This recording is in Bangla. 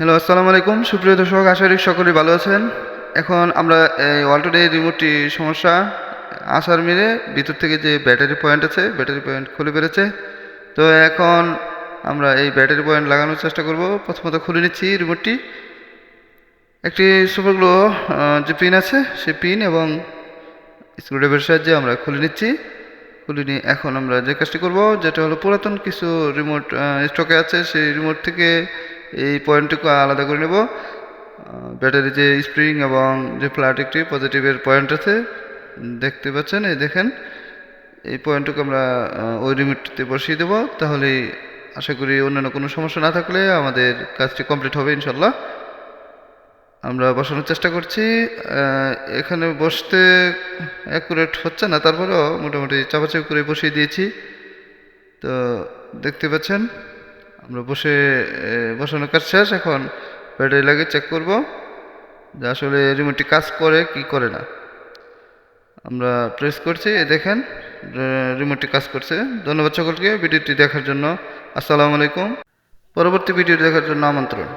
হ্যালো আসসালামু আলাইকুম সুপ্রিয় দর্শক, আশা করি সকলেই ভালো আছেন। এখন আমরা এই ওয়ালটোডে রিমোটটি সমস্যা, আসার মিলে ভিতর থেকে যে ব্যাটারি পয়েন্ট আছে ব্যাটারি পয়েন্ট খুলে বেড়েছে তো এখন আমরা এই ব্যাটারি পয়েন্ট লাগানোর চেষ্টা করব। প্রথমত খুলে নিচ্ছি রিমোটটি একটি সুপারগ্লো যে পিন আছে, সেই পিন এবং স্ক্রুড্রাইভারের সাহায্যে আমরা খুলে নিচ্ছি। খুলে নিয়ে এখন আমরা যে কাজটি করব, যেটা হলো পুরাতন কিছু রিমোট স্টকে আছে, সেই রিমোট থেকে এই পয়েন্টটুকু আলাদা করে নেব। ব্যাটারি যে স্প্রিং এবং যে ফ্ল্যাট একটি পজিটিভের পয়েন্ট আছে, দেখতে পাচ্ছেন, এই দেখেন। এই পয়েন্টটুকু আমরা ওই রিমোটটিতে বসিয়ে দেবো। তাহলেই আশা করি অন্যান্য কোনো সমস্যা না থাকলে আমাদের কাজটি কমপ্লিট হবে ইনশাল্লাহ আমরা বসানোর চেষ্টা করছি। এখানে বসতে অ্যাকুরেট হচ্ছে না, তারপরেও মোটামুটি চাপাচাপি করে বসিয়ে দিয়েছি। তো দেখতে পাচ্ছেন আমরা বসে বসানোর কাজ শেষ, এখন ব্যাটারি লাগে চেক করব যে আসলে রিমোটটি কাজ করে কি করে না। আমরা প্রেস করছি দেখেন রিমোটটি কাজ করছে। ধন্যবাদ সকলকে, ভিডিওটি দেখার জন্য। আসসালামু আলাইকুম। পরবর্তী ভিডিও দেখার জন্য আমন্ত্রণ।